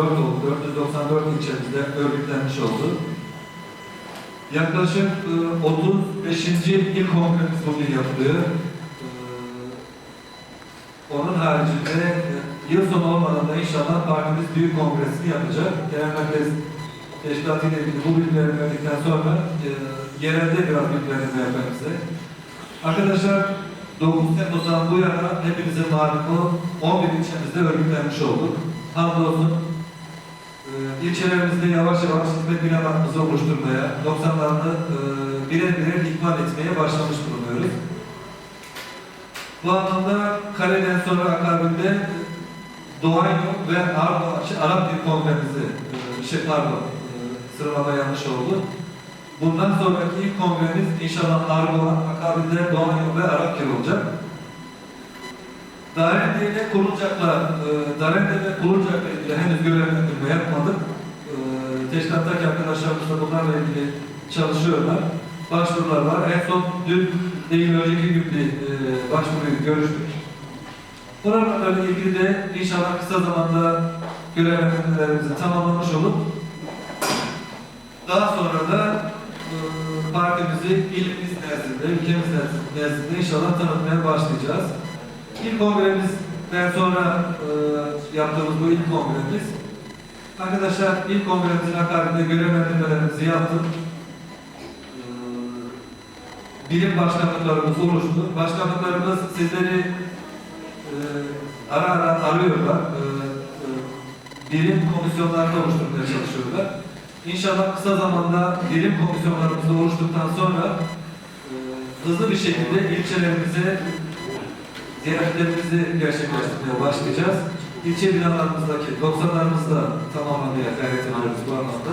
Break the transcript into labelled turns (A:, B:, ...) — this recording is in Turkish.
A: 4 oldu. 494 ilçemizde örgütlenmiş oldu. Yaklaşık e, 35. il kongremiz bugün yapılıyor. E, Onun haricinde e, yıl sonu olmadan da inşallah partimiz büyük kongresini yapacak. Genel Merkez Teşkilatı ile ilgili bu bilgileri verdikten sonra e, yerelde biraz yapalım size. Arkadaşlar 9 Temmuz'dan bu yana hepimizin malumu 11 ilçemizde örgütlenmiş olduk. Hamdolsun e, ilçelerimizde yavaş yavaş hizmet binalarımızı oluşturmaya, 90'larını e, birer birer ikmal etmeye başlamış bulunuyoruz. Bu anlamda kaleden sonra akabinde Doğanyo ve Arap, şey, Arap Dil Kongremizi, e, şey pardon, e, sıralama yanlış oldu. Bundan sonraki ilk kongremiz inşallah Argo'nun akabinde Doğanyo ve Arap Dil olacak. Darende ile Kulunacak'la, e, Darende Kulunacak'la ilgili henüz görevlendirme yapmadık. E, teşkilattaki arkadaşlarımız da bunlarla ilgili çalışıyorlar. Başvurular var. En son dün değil önceki gün bir e, başvuruyu görüştük. Programlarla ilgili de inşallah kısa zamanda görevlendirmelerimizi tamamlamış olup daha sonra da e, partimizi ilimiz nezdinde, ülkemiz nezdinde inşallah tanıtmaya başlayacağız. İlk kongremizden sonra e, yaptığımız bu ilk kongremiz. Arkadaşlar ilk kongremizin akabinde görevlendirmelerimizi yaptık. E, birim başkanlıklarımız oluştu. Başkanlıklarımız sizleri e, ara ara arıyorlar. E, e, birim komisyonlarını oluşturmaya çalışıyorlar. İnşallah kısa zamanda birim komisyonlarımızı oluşturduktan sonra e, hızlı bir şekilde ilçelerimize ziyaretlerimizi gerçekleştirmeye başlayacağız. İlçe binalarımızdaki 90'larımızı da tamamlamaya gayret ediyoruz bu anlamda.